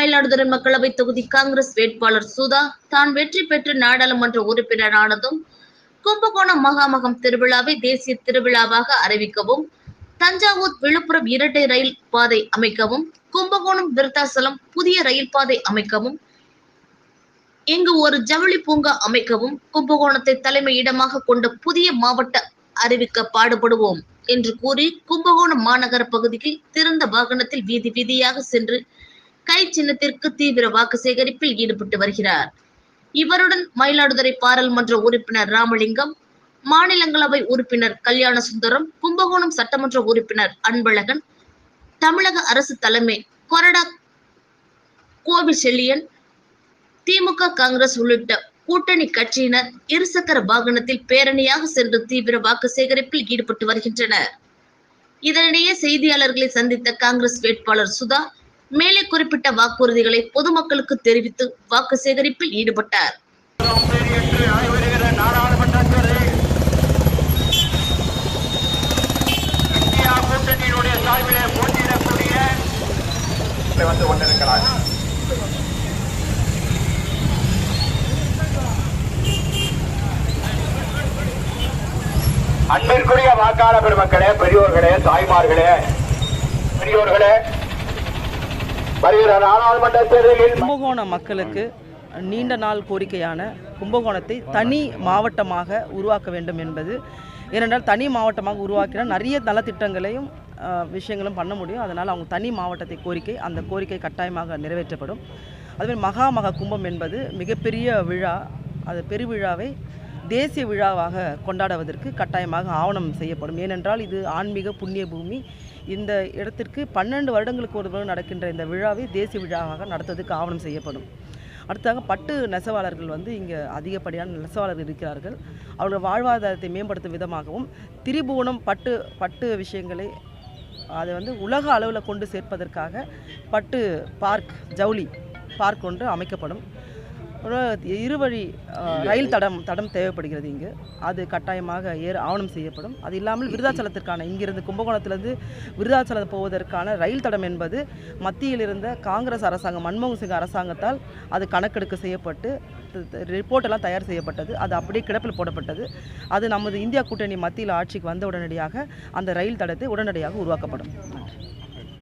மயிலாடுதுறை மக்களவை தொகுதி காங்கிரஸ் வேட்பாளர் சுதா தான் வெற்றி பெற்று நாடாளுமன்ற உறுப்பினரானதும் கும்பகோணம் மகாமகம் திருவிழாவை தேசிய திருவிழாவாக அறிவிக்கவும் தஞ்சாவூர் விழுப்புரம் இரட்டை ரயில் பாதை அமைக்கவும் கும்பகோணம் விருத்தாசலம் புதிய ரயில் பாதை அமைக்கவும் இங்கு ஒரு ஜவுளி பூங்கா அமைக்கவும் கும்பகோணத்தை தலைமையிடமாக கொண்ட புதிய மாவட்ட அறிவிக்க பாடுபடுவோம் என்று கூறி கும்பகோணம் மாநகர பகுதியில் திறந்த வாகனத்தில் வீதி வீதியாக சென்று கை சின்னத்திற்கு தீவிர வாக்கு சேகரிப்பில் ஈடுபட்டு வருகிறார். இவருடன் மயிலாடுதுறை பாராளுமன்ற உறுப்பினர் ராமலிங்கம் மாநிலங்களவை உறுப்பினர் கல்யாண சுந்தரம் கும்பகோணம் சட்டமன்ற உறுப்பினர் அன்பழகன் தமிழக அரசு தலைமை கொரடா கோவி செல்லியன் திமுக காங்கிரஸ் உள்ளிட்ட கூட்டணி கட்சியினர் இருசக்கர வாகனத்தில் பேரணியாக சென்று தீவிர வாக்கு சேகரிப்பில் ஈடுபட்டு வருகின்றனர். இதனிடையே செய்தியாளர்களை சந்தித்த காங்கிரஸ் வேட்பாளர் சுதா மேலே குறிப்பிட்ட வாக்குறுதிகளை பொதுமக்களுக்கு தெரிவித்து வாக்கு சேகரிப்பில் ஈடுபட்டார். வந்து கொண்டிருக்கிறார் அன்பிற்குரிய வாக்காளர் பெருமக்களே பெரியோர்களே தாய்மார்களே பெரியோர்களே வருகிற நாடாளுமன்ற தேர்தலில் கும்பகோணம் மக்களுக்கு நீண்ட நாள் கோரிக்கையான கும்பகோணத்தை தனி மாவட்டமாக உருவாக்க வேண்டும் என்பது ஏனென்றால் தனி மாவட்டமாக உருவாக்கினால் நிறைய நலத்திட்டங்களையும் விஷயங்களும் பண்ண முடியும். அதனால் அவங்க தனி மாவட்டத்தை கோரிக்கை அந்த கோரிக்கை கட்டாயமாக நிறைவேற்றப்படும். அதுமாதிரி மகா கும்பம் என்பது மிகப்பெரிய விழா. அது பெருவிழாவை தேசிய விழாவாக கொண்டாடுவதற்கு கட்டாயமாக ஆவணம் செய்யப்படும். ஏனென்றால் இது ஆன்மீக புண்ணிய பூமி. இந்த இடத்திற்கு பன்னெண்டு வருடங்களுக்கு ஒரு நடக்கின்ற இந்த விழாவை தேசிய விழாவாக நடத்துவதற்கு ஆவணம் செய்யப்படும். அடுத்ததாக பட்டு நெசவாளர்கள் வந்து இங்கே அதிகப்படியான நெசவாளர்கள் இருக்கிறார்கள். அவர்கள் வாழ்வாதாரத்தை மேம்படுத்தும் விதமாகவும் திரிபுவனம் பட்டு பட்டு விஷயங்களை அதை வந்து உலக அளவில் கொண்டு சேர்ப்பதற்காக பட்டு பார்க் ஜவுளி பார்க் ஒன்று அமைக்கப்படும். ஒரு இருவழி ரயில் தடம் தடம் தேவைப்படுகிறது இங்கு. அது கட்டாயமாக ஏற ஆவணம் செய்யப்படும். அது இல்லாமல் விருதாச்சலத்திற்கான இங்கிருந்து கும்பகோணத்திலிருந்து விருதாச்சலம் போவதற்கான ரயில் தடம் என்பது மத்தியில் இருந்த காங்கிரஸ் அரசாங்கம் மன்மோகன் சிங் அரசாங்கத்தால் அது கணக்கெடுக்க செய்யப்பட்டு ரிப்போர்ட் எல்லாம் தயார் செய்யப்பட்டது. அது அப்படியே கிடப்பில் போடப்பட்டது. அது நமது இந்தியா கூட்டணி மத்தியில் ஆட்சிக்கு வந்த உடனடியாக அந்த ரயில் தடத்தை உடனடியாக உருவாக்கப்படும். நன்றி